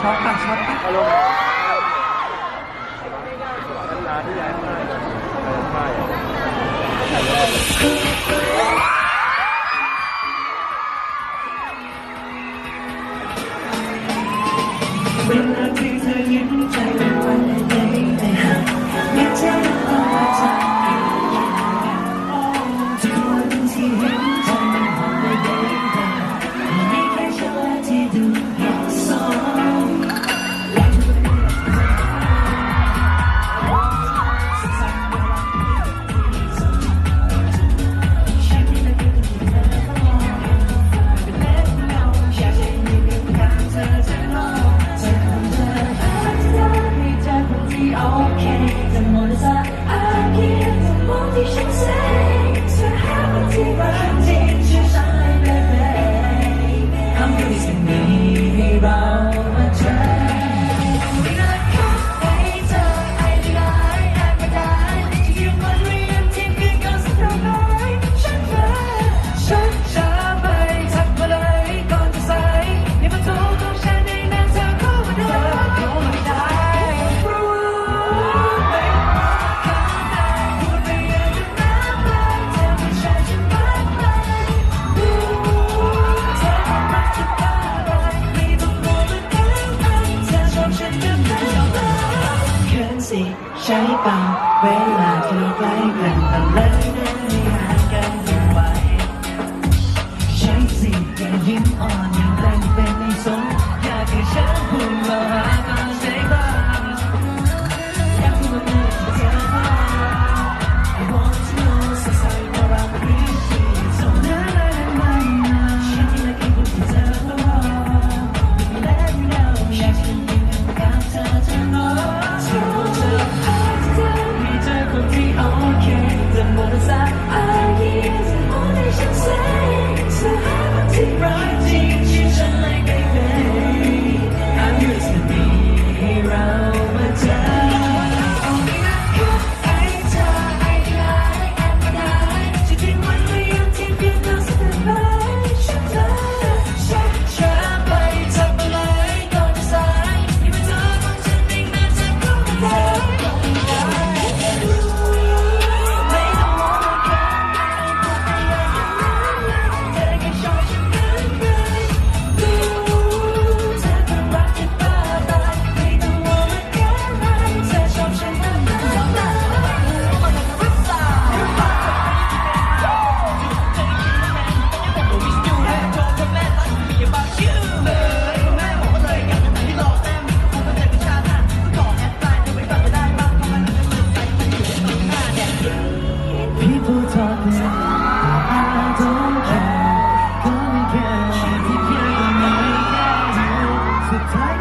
ช็อตอ่ะช็อตอ่ะเป็นนาที่เธอยิ้มใจ Jenny Bang, Where Love Your Life. to time.